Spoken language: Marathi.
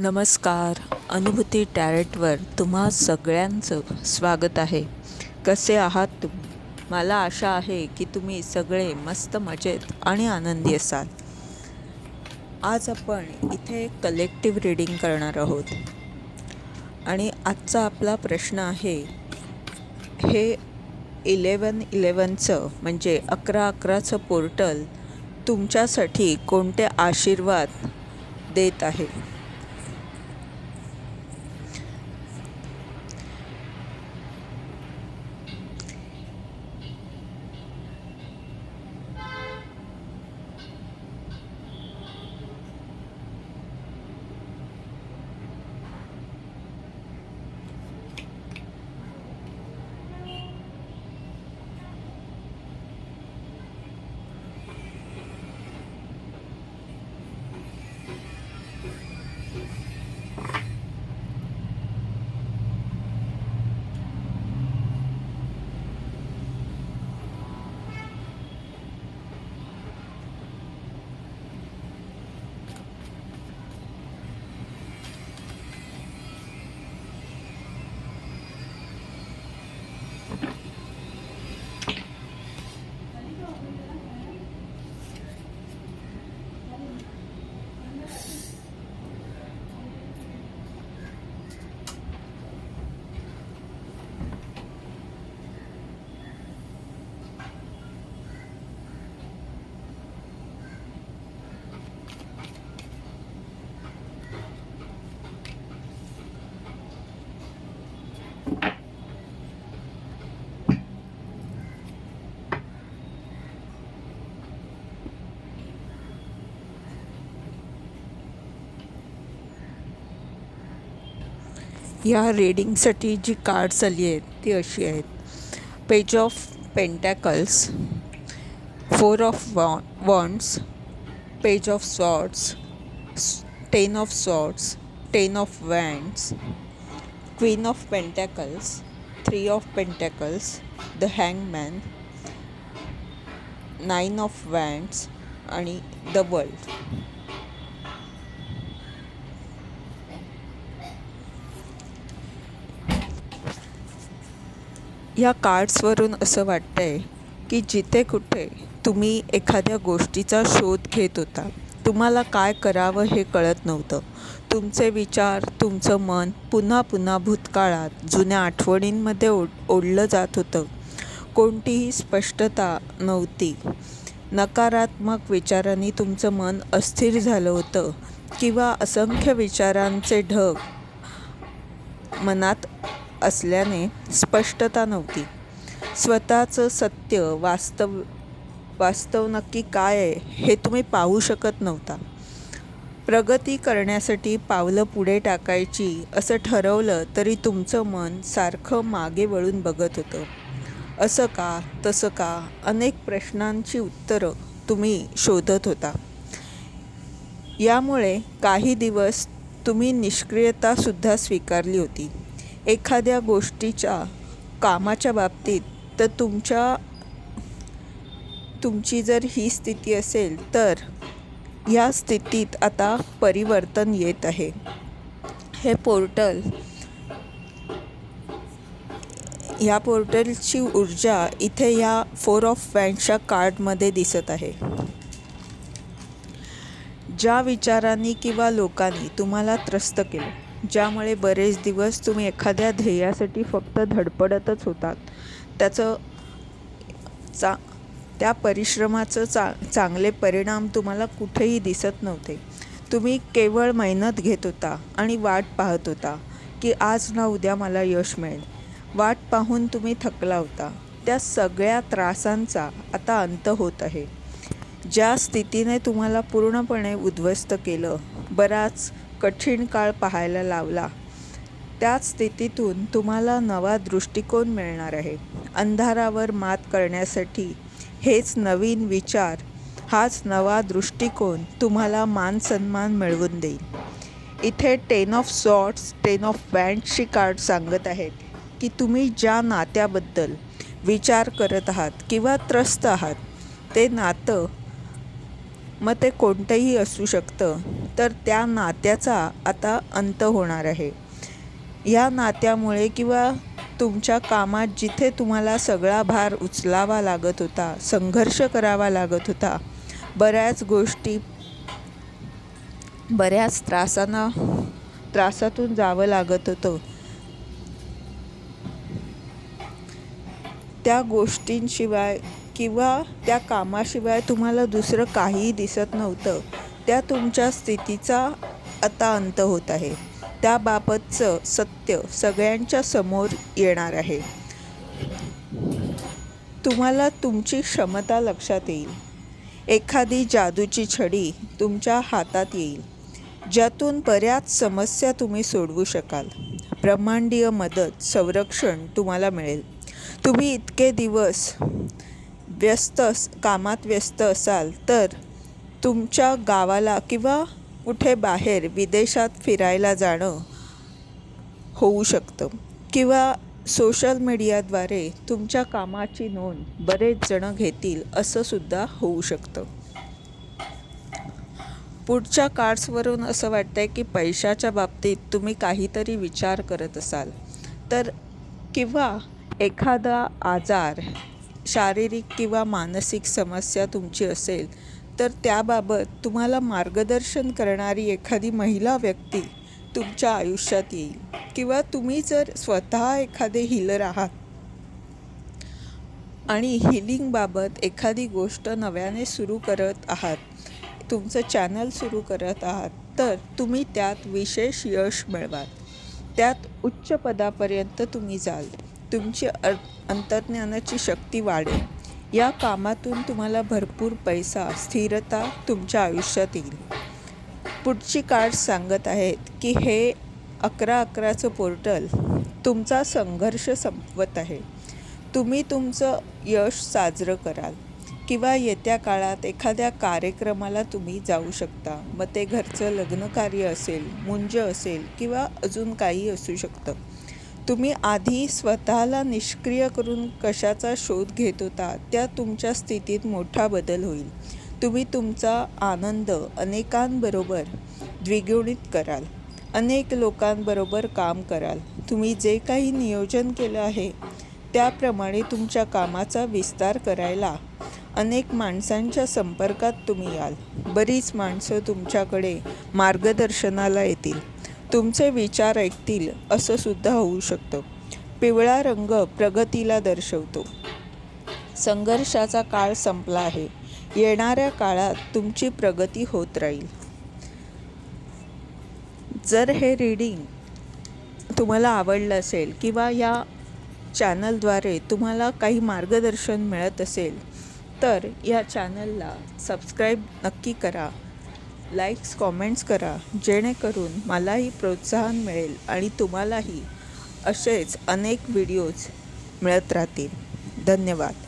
नमस्कार. अनुभूती टॅरेटवर तुम्हा सगळ्यांचं स्वागत आहे. कसे आहात तुम्ही? मला आशा आहे की तुम्ही सगळे मस्त मजेत आणि आनंदी असाल. आज आपण इथे कलेक्टिव्ह रीडिंग करणार आहोत. आणि आजचा आपला प्रश्न आहे हे इलेवन इलेवनचं म्हणजे अकरा अकराचं पोर्टल तुमच्यासाठी कोणते आशीर्वाद देत आहे? या रेडिंगसाठी जी कार्ड्स आली आहेत ती अशी आहेत. Page of pentacles four of wa wands page of swords ten of swords ten of wands queen of pentacles three of pentacles the hangman nine of wands आणि द वर्ल्ड या कार्ड्सवरून असं वाटतं आहे की जिथे कुठे तुम्ही एखाद्या गोष्टीचा शोध घेत होता तुम्हाला काय करावं हे कळत नव्हतं. तुमचे विचार तुमचं मन पुन्हा पुन्हा भूतकाळात जुन्या आठवणींमध्ये ओढ ओढलं जात होतं. कोणतीही स्पष्टता नव्हती. नकारात्मक विचारांनी तुमचं मन अस्थिर झालं होतं किंवा असंख्य विचारांचे ढग मनात असल्याने स्पष्टता नव्हती. स्वतःचं सत्य वास्तव वास्तव नक्की काय आहे हे तुम्ही पाहू शकत नव्हता. प्रगती करण्यासाठी पावलं पुढे टाकायची असं ठरवलं तरी तुमचं मन सारखं मागे वळून बघत होतं. असं का तसं का अनेक प्रश्नांची उत्तरं तुम्ही शोधत होता. यामुळे काही दिवस तुम्ही निष्क्रियतासुद्धा स्वीकारली होती. एखाद्या गोष्टीच्या कामाच्या बाबतीत तर तुमच्या तुमची जर ही स्थिती असेल तर या स्थितीत आता परिवर्तन येत आहे. हे पोर्टल ह्या पोर्टलची ऊर्जा इथे ह्या फोर ऑफ वँडच्या कार्डमध्ये दिसत आहे. ज्या विचारांनी किंवा लोकांनी तुम्हाला त्रस्त केलं ज्यामुळे बरेच दिवस तुम्ही एखाद्या ध्येयासाठी फक्त धडपडतच होतात. त्याचं चा त्या परिश्रमाचं चा चांगले परिणाम तुम्हाला कुठेही दिसत नव्हते. तुम्ही केवळ मेहनत घेत होता आणि वाट पाहत होता की आज ना उद्या मला यश मिळेल. वाट पाहून तुम्ही थकला होता. त्या सगळ्या त्रासांचा आता अंत होत आहे. ज्या स्थितीने तुम्हाला पूर्णपणे उद्ध्वस्त केलं बराच कठीण काळ पाहायला लावला. त्याच स्थितीतून तुम्हाला नवा दृष्टिकोन मिळणार आहे. अंधारावर मात करण्यासाठी हेच नवीन विचार हाच नवा दृष्टिकोन तुम्हाला मान सन्मान मिळवून देईल. इथे ten of swords ten of बँडची कार्ड सांगत आहेत की तुम्ही ज्या नात्याबद्दल विचार करत आहात किंवा त्रस्त आहात ते नातं मग ते कोणतंही असू शकतं तर त्या नात्याचा आता अंत होणार आहे. या नात्यामुळे किंवा तुमच्या कामात जिथे तुम्हाला सगळा भार उचलावा लागत होता संघर्ष करावा लागत होता बऱ्याच गोष्टी बऱ्याच त्रासांना त्रासातून जावं लागत होतं. त्या गोष्टींशिवाय किंवा त्या कामाशिवाय तुम्हाला दुसरं काहीही दिसत नव्हतं त्या तुमच्या स्थितीचा आता अंत होत आहे. त्याबाबतचं सत्य सगळ्यांच्या समोर येणार आहे. तुम्हाला तुमची क्षमता लक्षात येईल. एखादी जादूची छडी तुमच्या हातात येईल ज्यातून बऱ्याच समस्या तुम्ही सोडवू शकाल. ब्रह्मांडीय मदत संरक्षण तुम्हाला मिळेल. तुम्ही इतके दिवस व्यस्त अस कामात व्यस्त असाल तर तुमच्या गावाला किंवा कुठे बाहेर विदेशात फिरायला जाणं होऊ शकतं. किंवा सोशल मीडियाद्वारे तुमच्या कामाची नोंद बरेच जणं घेतील असं सुद्धा होऊ शकतं. पुढच्या कार्ड्सवरून असं वाटतं आहे की पैशाच्या बाबतीत तुम्ही काहीतरी विचार करत असाल. तर किंवा एखादा आजार शारीरिक किंवा मानसिक समस्या तुमची असेल तर त्याबाबत तुम्हाला मार्गदर्शन करणारी एखादी महिला व्यक्ती तुमच्या आयुष्यात येईल. किंवा तुम्ही जर स्वतः एखादे हिलर आहात आणि हिलिंगबाबत एखादी गोष्ट नव्याने सुरू करत आहात तुमचं चॅनल सुरू करत आहात तर तुम्ही त्यात विशेष यश मिळवाल. त्यात उच्च पदापर्यंत तुम्ही जाल. तुमची अ अंतर्ज्ञानाची शक्ती वाढेल. या कामातून तुम्हाला भरपूर पैसा स्थिरता तुमच्या आयुष्यात येईल. पुढची कार्ड सांगत आहेत की हे अकरा अकराचं पोर्टल तुमचा संघर्ष संपवत आहे. तुम्ही तुमचं यश साजरं कराल किंवा येत्या काळात एखाद्या कार्यक्रमाला तुम्ही जाऊ शकता. मग ते घरचं लग्नकार्य असेल मुंज असेल किंवा अजून काही असू शकतं. तुम्ही आधी स्वतःला निष्क्रिय करून कशाचा शोध घेत होता त्या तुमच्या स्थितीत मोठा बदल होईल. तुम्ही तुमचा आनंद अनेकांबरोबर द्विगुणित कराल. अनेक लोकांबरोबर काम कराल. तुम्ही जे काही नियोजन केलं आहे त्याप्रमाणे तुमच्या कामाचा विस्तार करायला अनेक माणसांच्या संपर्कात तुम्ही याल. बरीच माणसं तुमच्याकडे मार्गदर्शनाला येतील. तुमचे विचार ऐकतील असं सुद्धा होऊ शकतं. पिवळा रंग प्रगतीला दर्शवतो. संघर्षाचा काळ संपला आहे. येणाऱ्या काळात तुमची प्रगती होत राहील. जर हे रीडिंग तुम्हाला आवडलं असेल किंवा या चॅनलद्वारे तुम्हाला काही मार्गदर्शन मिळत असेल तर या चॅनलला सबस्क्राईब नक्की करा. लाईक्स कॉमेंट्स करा जेणेकरून मलाही प्रोत्साहन मिळेल आणि तुम्हालाही असेच अनेक व्हिडिओज मिळत राहतील. धन्यवाद.